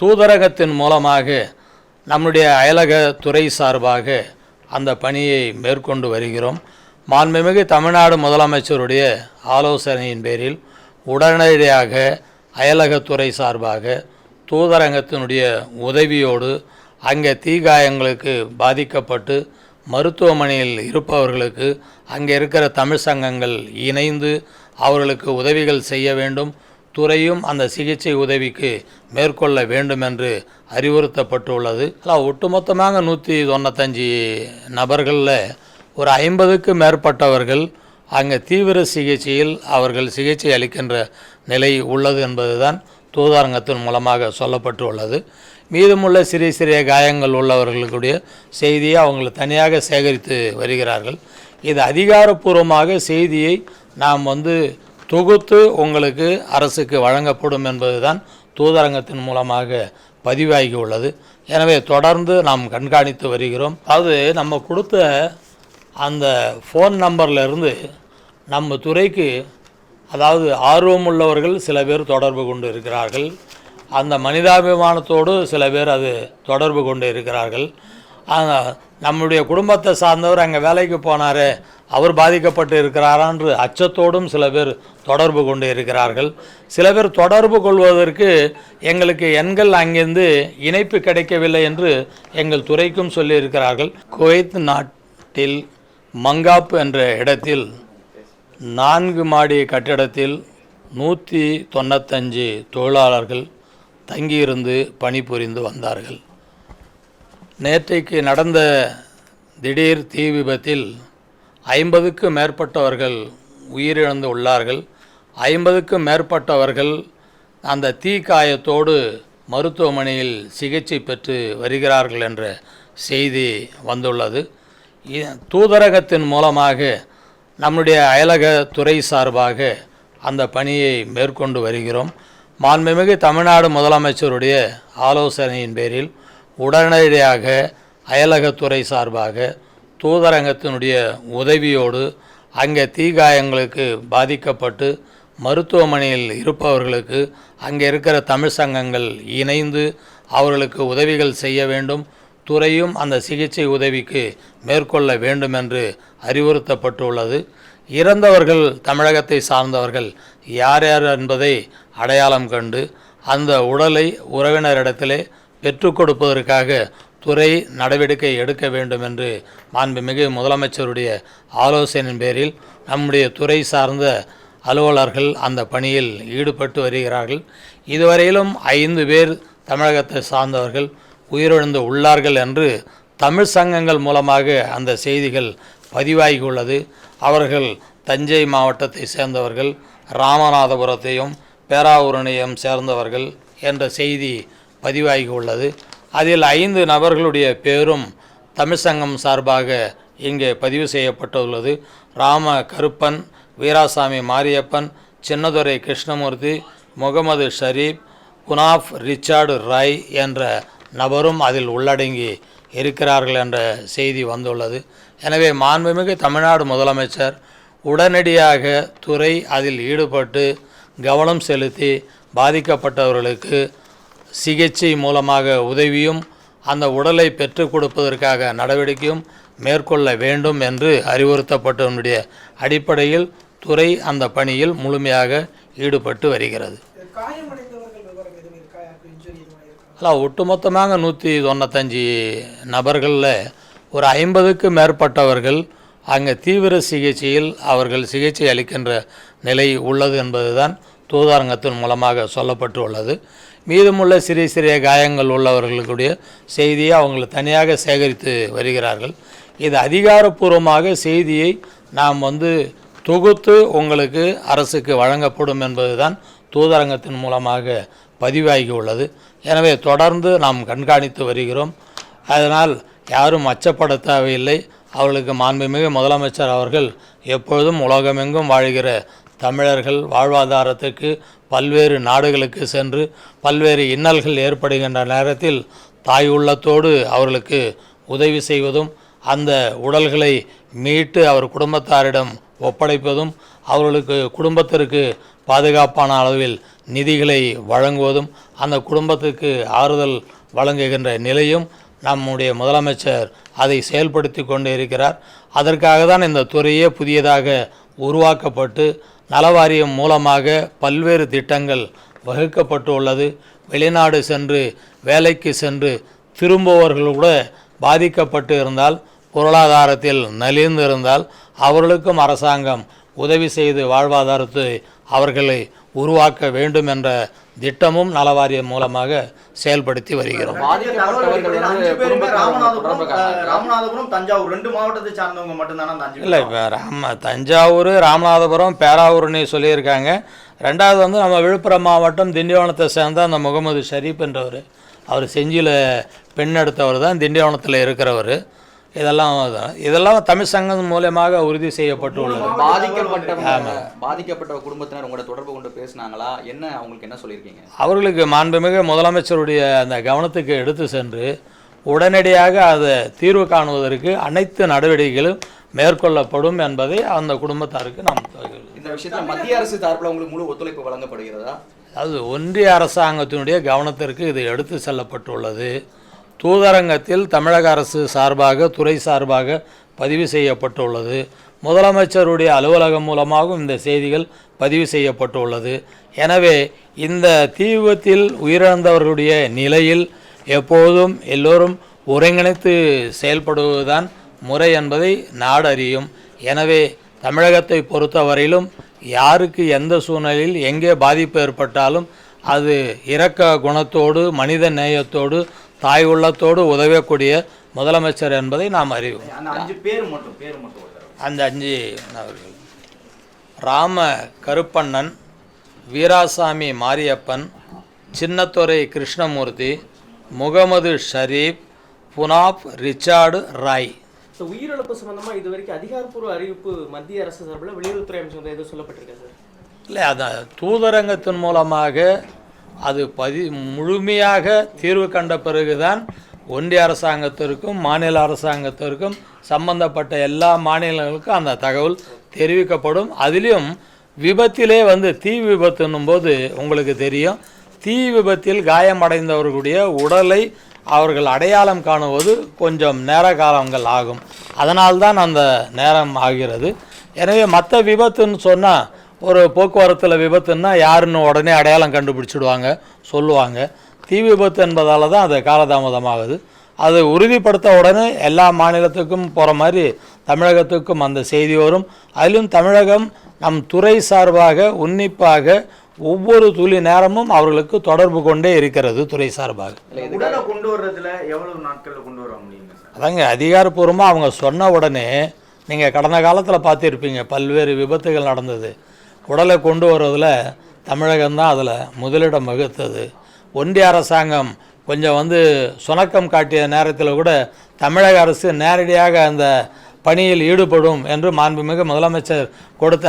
தூதரகத்தின் மூலமாக நம்முடைய அயலக துறை சார்பாக அந்த பணியை மேற்கொண்டு வருகிறோம். மாண்புமிகு தமிழ்நாடு முதலமைச்சருடைய ஆலோசனையின் பேரில் உடனடியாக அயலகத்துறை சார்பாக தூதரங்கத்தினுடைய உதவியோடு அங்கே தீகாயங்களுக்கு பாதிக்கப்பட்டு மருத்துவமனையில் இருப்பவர்களுக்கு அங்கே இருக்கிற தமிழ் சங்கங்கள் இணைந்து அவர்களுக்கு உதவிகள் செய்ய வேண்டும். துறையும் அந்த சிகிச்சை உதவிக்கு மேற்கொள்ள வேண்டும் என்று அறிவுறுத்தப்பட்டுள்ளது. அதான் ஒட்டுமொத்தமாக நூற்றி தொண்ணூத்தஞ்சு நபர்களில் ஒரு ஐம்பதுக்கு மேற்பட்டவர்கள் அங்கே தீவிர சிகிச்சையில் அவர்கள் சிகிச்சை அளிக்கின்ற நிலை உள்ளது என்பதுதான் தூதாரங்கத்தின் மூலமாக சொல்லப்பட்டுள்ளது. மீதமுள்ள சிறிய சிறிய காயங்கள் உள்ளவர்களுடைய செய்தியை அவங்களை தனியாக சேகரித்து வருகிறார்கள். இது அதிகாரப்பூர்வமாக செய்தியை நாம் வந்து தொகுத்து உங்களுக்கு அரசுக்கு வழங்கப்படும் என்பதுதான் தூதரங்கத்தின் மூலமாக பதிவாகி உள்ளது எனவே தொடர்ந்து நாம் கண்காணித்து வருகிறோம். அது நம்ம கொடுத்த அந்த ஃபோன் நம்பர்லேருந்து நம்ம துறைக்கு அதாவது ஆர்வமுள்ளவர்கள் சில பேர் தொடர்பு கொண்டு இருக்கிறார்கள். அந்த மனிதாபிமானத்தோடு சில பேர் அது தொடர்பு கொண்டு இருக்கிறார்கள். நம்முடைய குடும்பத்தை சார்ந்தவர் அங்கே வேலைக்கு போனார் அவர் பாதிக்கப்பட்டு இருக்கிறாரான்று அச்சத்தோடும் சில பேர் தொடர்பு கொண்டு இருக்கிறார்கள். சில பேர் தொடர்பு கொள்வதற்கு எங்களுக்கு எண்கள் அங்கிருந்து இணைப்பு கிடைக்கவில்லை என்று எங்கள் துறைக்கும் சொல்லியிருக்கிறார்கள். குவைத் நாட்டில் மங்காப்பு என்ற இடத்தில் நான்கு மாடி கட்டிடத்தில் நூற்றி தொண்ணூத்தஞ்சு தொழிலாளர்கள் தங்கியிருந்து பணிபுரிந்து வந்தார்கள். நேற்றைக்கு நடந்த திடீர் தீ விபத்தில் ஐம்பதுக்கும் மேற்பட்டவர்கள் உயிரிழந்து உள்ளார்கள். ஐம்பதுக்கும் மேற்பட்டவர்கள் அந்த தீ காயத்தோடு மருத்துவமனையில் சிகிச்சை பெற்று வருகிறார்கள் என்ற செய்தி வந்துள்ளது. தூதரகத்தின் மூலமாக நம்முடைய அயலக துறை சார்பாக அந்த பணியை மேற்கொண்டு வருகிறோம். மாண்புமிகு தமிழ்நாடு முதலமைச்சருடைய ஆலோசனையின் பேரில் உடனடியாக அயலகத்துறை சார்பாக தூதரங்கத்தினுடைய உதவியோடு அங்கே தீகாயங்களுக்கு பாதிக்கப்பட்டு மருத்துவமனையில் இருப்பவர்களுக்கு அங்கே இருக்கிற தமிழ் சங்கங்கள் இணைந்து அவர்களுக்கு உதவிகள் செய்ய வேண்டும். துறையும் அந்த சிகிச்சை உதவிக்கு மேற்கொள்ள வேண்டும் என்று அறிவுறுத்தப்பட்டுள்ளது. இறந்தவர்கள் தமிழகத்தை சார்ந்தவர்கள் யார் யார் என்பதை அடையாளம் கண்டு அந்த உடலை உறவினரிடத்திலே பெற்றுக் கொடுப்பதற்காக துறை நடவடிக்கை எடுக்க வேண்டும் என்று மாண்புமிகு முதலமைச்சருடைய ஆலோசனையின் பேரில் நம்முடைய துறை சார்ந்த அலுவலர்கள் அந்த பணியில் ஈடுபட்டு வருகிறார்கள். இதுவரையிலும் ஐந்து பேர் தமிழகத்தை சார்ந்தவர்கள் உயிரிழந்து உள்ளார்கள் என்று தமிழ் சங்கங்கள் மூலமாக அந்த செய்திகள் பதிவாகியுள்ளது. அவர்கள் தஞ்சை மாவட்டத்தை சேர்ந்தவர்கள் ராமநாதபுரத்தையும் பேராவூரணையும் சேர்ந்தவர்கள் என்ற செய்தி பதிவாகி உள்ளது அதில் ஐந்து நபர்களுடைய பேரும் தமிழ் சங்கம் சார்பாக இங்கே பதிவு செய்யப்பட்டுள்ளது. ராம கருப்பன் வீராசாமி மாரியப்பன் சின்னதுரை கிருஷ்ணமூர்த்தி முகமது ஷரீப் குனாஃப் ரிச்சார்டு ராய் என்ற நபரும் அதில் உள்ளடங்கி இருக்கிறார்கள் என்ற செய்தி வந்துள்ளது. எனவே மாண்புமிகு தமிழ்நாடு முதலமைச்சர் உடனடியாக துறை அதில் ஈடுபட்டு கவனம் செலுத்தி பாதிக்கப்பட்டவர்களுக்கு சிகிச்சை மூலமாக உதவியும் அந்த உடலை பெற்றுக் கொடுப்பதற்காக நடவடிக்கையும் மேற்கொள்ள வேண்டும் என்று அறிவுறுத்தப்பட்டவனுடைய அடிப்படையில் துறை அந்த பணியில் முழுமையாக ஈடுபட்டு வருகிறது. அல்ல ஒட்டுமொத்தமாக நூற்றி தொண்ணூத்தஞ்சு நபர்களில் ஒரு ஐம்பதுக்கு மேற்பட்டவர்கள் அங்கே தீவிர சிகிச்சையில் அவர்கள் சிகிச்சை அளிக்கின்ற நிலை உள்ளது என்பதுதான் தூதாரங்கத்தின் மூலமாக சொல்லப்பட்டு உள்ளது மீதமுள்ள சிறிய சிறிய காயங்கள் உள்ளவர்களுடைய செய்தியை அவங்களை தனியாக சேகரித்து வருகிறார்கள். இது அதிகாரப்பூர்வமாக செய்தியை நாம் வந்து தொகுத்து உங்களுக்கு அரசுக்கு வழங்கப்படும் என்பதுதான் தூதரங்கத்தின் மூலமாக பதிவாகி உள்ளது எனவே தொடர்ந்து நாம் கண்காணித்து வருகிறோம். அதனால் யாரும் அச்சப்பட தேவையில்லை அவர்களுக்கு மாண்புமிகு முதலமைச்சர் அவர்கள் எப்பொழுதும் உலகமெங்கும் வாழ்கிற தமிழர்கள் வாழ்வாதாரத்துக்கு பல்வேறு நாடுகளுக்கு சென்று பல்வேறு இன்னல்கள் ஏற்படுகின்ற நேரத்தில் தாய் உள்ளத்தோடு அவர்களுக்கு உதவி செய்வதும் அந்த உடல்களை மீட்டு அவர் குடும்பத்தாரிடம் ஒப்படைப்பதும் அவர்களுக்கு குடும்பத்திற்கு பாதுகாப்பான அளவில் நிதிகளை வழங்குவதும் அந்த குடும்பத்துக்கு ஆறுதல் வழங்குகின்ற நிலையும் நம்முடைய முதலமைச்சர் அதை செயல்படுத்தி கொண்டு இருக்கிறார். அதற்காக தான் இந்த துறையே புதியதாக உருவாக்கப்பட்டு நலவாரியம் மூலமாக பல்வேறு திட்டங்கள் வகுக்கப்பட்டுள்ளது. வெளிநாடு சென்று வேலைக்கு சென்று திரும்புவர்கள் கூட பாதிக்கப்பட்டு இருந்தால் பொருளாதாரத்தில் நலிந்து இருந்தால் அவர்களுக்கும் அரசாங்கம் உதவி செய்து வாழ்வாதாரத்தை அவர்களை உருவாக்க வேண்டும் என்ற திட்டமும் நலவாரியம் மூலமாக செயல்படுத்தி வருகிறோம். இல்லை இப்போ ராம தஞ்சாவூர் ராமநாதபுரம் பேராவூர்னு சொல்லியிருக்காங்க. ரெண்டாவது வந்து நம்ம விழுப்புரம் மாவட்டம் திண்டிவனத்தை சேர்ந்த அந்த முகமது ஷரீப் என்றவர். அவர் செஞ்சியில் பெண் எடுத்தவர் தான் திண்டிவனத்தில் இருக்கிறவர். இதெல்லாம். இதெல்லாம் தமிழ் சங்கம் மூலயமாக உறுதி செய்யப்பட்டு உள்ளது பாதிக்கப்பட்டவங்க பாதிக்கப்பட்ட குடும்பத்தினர் உங்களோட தொடர்பு கொண்டு பேசுனாங்களா? என்ன அவங்களுக்கு என்ன சொல்லியிருக்கீங்க? அவர்களுக்கு மாண்புமிகு முதலமைச்சருடைய அந்த கவனத்துக்கு எடுத்து சென்று உடனடியாக அதை தீர்வு காணுவதற்கு அனைத்து நடவடிக்கைகளும் மேற்கொள்ளப்படும் என்பதை அந்த குடும்பத்தாருக்கு நாம் இந்த விஷயத்துல மத்திய அரசு தரப்புல உங்களுக்கு முழு ஒத்துழைப்பு வழங்கப்படுகிறதா? அது ஒன்றிய அரசாங்கத்தினுடைய கவனத்திற்கு இது எடுத்து செல்லப்பட்டுள்ளது. தூதரங்கத்தில் தமிழக அரசு சார்பாக துறை சார்பாக பதிவு செய்யப்பட்டுள்ளது. முதலமைச்சருடைய அலுவலகம் மூலமாகவும் இந்த செய்திகள் பதிவு செய்யப்பட்டுள்ளது. எனவே இந்த தீ விபத்தில் உயிரிழந்தவர்களுடைய நிலையில் எப்போதும் எல்லோரும் ஒருங்கிணைத்து செயல்படுவதுதான் முறை என்பதை நாடறியும். எனவே தமிழகத்தை பொறுத்தவரையிலும் யாருக்கு எந்த சூழ்நிலையில் எங்கே பாதிப்பு ஏற்பட்டாலும் அது இரக்க குணத்தோடு மனித நேயத்தோடு தாய் உள்ளத்தோடு உதவக்கூடிய முதலமைச்சர் என்பதை நாம் அறிவோம். அந்த அஞ்சு அவர்கள். Rama Karuppannan Veerasamy Mariappan Chinnathurai Krishnamoorthy Mohammed Sharif Punab Richard Roy. So உயிரிழப்பு சம்பந்தமா இது வரைக்கும் அதிகாரப்பூர்வ அறிவிப்பு மத்திய அரசு சார்பில் வெளியுறவுத்துறை அமைச்சர் எதுவும் சொல்லப்பட்டிருக்கா சார் இல்லை அதான் தூதரங்கத்தின் மூலமாக அது பதி முழுமையாக தீர்வு கண்ட பிறகுதான் ஒன்றிய அரசாங்கத்திற்கும் மாநில அரசாங்கத்திற்கும் சம்பந்தப்பட்ட எல்லா மாநிலங்களுக்கும் அந்த தகவல் தெரிவிக்கப்படும். அதிலும் விபத்திலே வந்து தீ விபத்துன்னும் போது உங்களுக்கு தெரியும். தீ விபத்தில் காயமடைந்தவர்களுடைய உடலை அவர்கள் அடையாளம் காணுவது கொஞ்சம் நேர காலங்கள் ஆகும். அதனால்தான் அந்த நேரம் ஆகிறது. எனவே மற்ற விபத்துன்னு சொன்னால் ஒரு போக்குவரத்தில் விபத்துன்னா யாருன்னு உடனே அடையாளம் கண்டுபிடிச்சிடுவாங்க சொல்லுவாங்க. தீ விபத்து என்பதால் தான் அது காலதாமதமாகுது. அது உறுதிப்படுத்த உடனே எல்லா மாநிலத்துக்கும் போகிற மாதிரி தமிழகத்துக்கும் அந்த செய்தி வரும். அதிலும் தமிழகம் நம் துறை சார்பாக உன்னிப்பாக ஒவ்வொரு துளி நேரமும் அவர்களுக்கு தொடர்பு கொண்டே இருக்கிறது துறை சார்பாக. கொண்டு வர்றதுல எவ்வளவு நாட்கள்ல கொண்டு வர முடியுங்க சார்? அதாங்க அதிகாரப்பூர்வமாக அவங்க சொன்ன உடனே நீங்கள் கடந்த காலத்தில் பார்த்துருப்பீங்க பல்வேறு விபத்துகள் நடந்தது. குடலை கொண்டு வர்றதில் தமிழகம்தான் அதில் முதலிடம் வகுத்தது. ஒன்றிய அரசாங்கம் கொஞ்சம் வந்து சுணக்கம் காட்டிய நேரத்தில் கூட தமிழக அரசு நேரடியாக அந்த பணியில் ஈடுபடும் என்று மாண்புமிகு முதலமைச்சர் கொடுத்த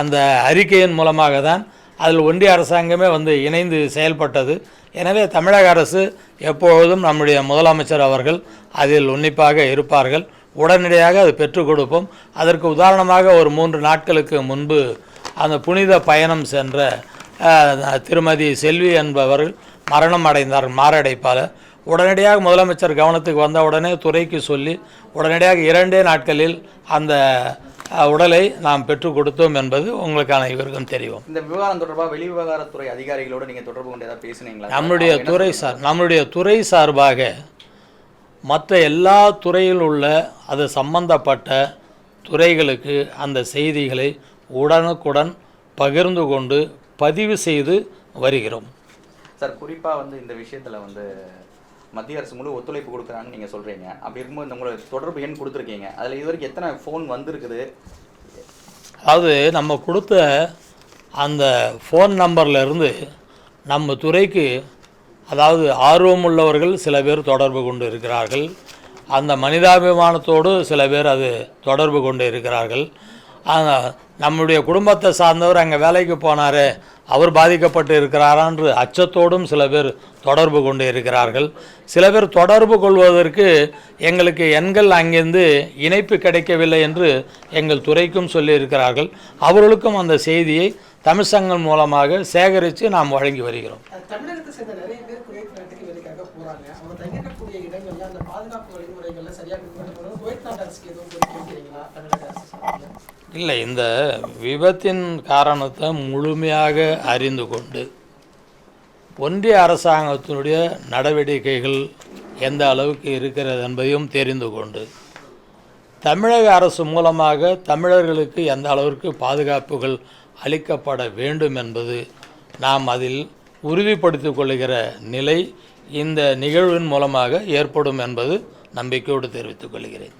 அந்த அறிக்கையின் மூலமாக தான் அதில் ஒன்றிய அரசாங்கமே வந்து இணைந்து செயல்பட்டது. எனவே தமிழக அரசு எப்பொழுதும் நம்முடைய முதலமைச்சர் அவர்கள் அதில் உன்னிப்பாக இருப்பார்கள். உடனடியாக அது பெற்றுக் கொடுப்போம். அதற்கு உதாரணமாக ஒரு மூன்று நாட்களுக்கு முன்பு அந்த புனித பயணம் சென்ற திருமதி செல்வி என்பவர்கள் மரணம் அடைந்தார் மாரடைப்பால் உடனடியாக முதலமைச்சர் கவனத்துக்கு வந்த உடனே துறைக்கு சொல்லி உடனடியாக இரண்டே நாட்களில் அந்த உடலை நாம் பெற்றுக் கொடுத்தோம் என்பது உங்களுக்கான இவருக்கும் தெரியும். இந்த விவகாரம் தொடர்பாக வெளி விவகாரத்துறை அதிகாரிகளோட நீங்க தொடர்பு கொண்டு ஏதாவது பேசுனீங்களா? என்ன துறை சார் நம்முடைய துறை சார்பாக மற்ற எல்லா துறையில் உள்ள அது சம்பந்தப்பட்ட துறைகளுக்கு அந்த செய்திகளை உடனுக்குடன் பகிர்ந்து கொண்டு பதிவு செய்து வருகிறோம். சார் குறிப்பா வந்து இந்த விஷயத்துல வந்து மத்திய அரசு முழு ஒத்துழைப்பு கொடுக்குறாங்கன்னு நீங்க சொல்றீங்க. அப்படி இருக்கும்போது உங்களுக்கு தொடர்பு எண் கொடுத்துருக்கீங்க. அதுல இது வரைக்கும் எத்தனை ஃபோன் வந்திருக்குது? அதாவது நம்ம கொடுத்த அந்த ஃபோன் நம்பர்ல இருந்து நம்ம துறைக்கு அதாவது ஆர்வம் உள்ளவர்கள் சில பேர் தொடர்பு கொண்டு இருக்கிறார்கள். அந்த மனிதாபிமானத்தோடு சில பேர் அது தொடர்பு கொண்டு இருக்கிறார்கள். நம்முடைய குடும்பத்தை சார்ந்தவர் அங்கே வேலைக்கு போனார் அவர் பாதிக்கப்பட்டு இருக்கிறாரான்று அச்சத்தோடும் சில பேர் தொடர்பு கொண்டு இருக்கிறார்கள். சில பேர் தொடர்பு கொள்வதற்கு எங்களுக்கு எண்கள் அங்கிருந்து இணைப்பு கிடைக்கவில்லை என்று எங்கள் துறைக்கும் சொல்லியிருக்கிறார்கள். அவர்களுக்கும் அந்த செய்தியை தமிழ் சங்கம் மூலமாக சேகரித்து நாம் வழங்கி வருகிறோம். பாதுகாப்பு சரியாக பின்பற்றப்படும் குவைத் நாட்டு அரசுக்கு எதுவும் இல்லை இந்த விபத்தின் காரணத்தை முழுமையாக அறிந்து கொண்டு ஒன்றிய அரசாங்கத்தினுடைய நடவடிக்கைகள் எந்த அளவுக்கு இருக்கிறது என்பதையும் தெரிந்து கொண்டு தமிழக அரசு மூலமாக தமிழர்களுக்கு எந்த அளவிற்கு பாதுகாப்புகள் அளிக்கப்பட வேண்டும் என்பது நாம் அதில் உறுதிப்படுத்திக் கொள்கிற நிலை இந்த நிகழ்வின் மூலமாக ஏற்படும் என்பது நம்பிக்கையோடு தெரிவித்துக் கொள்கிறேன்.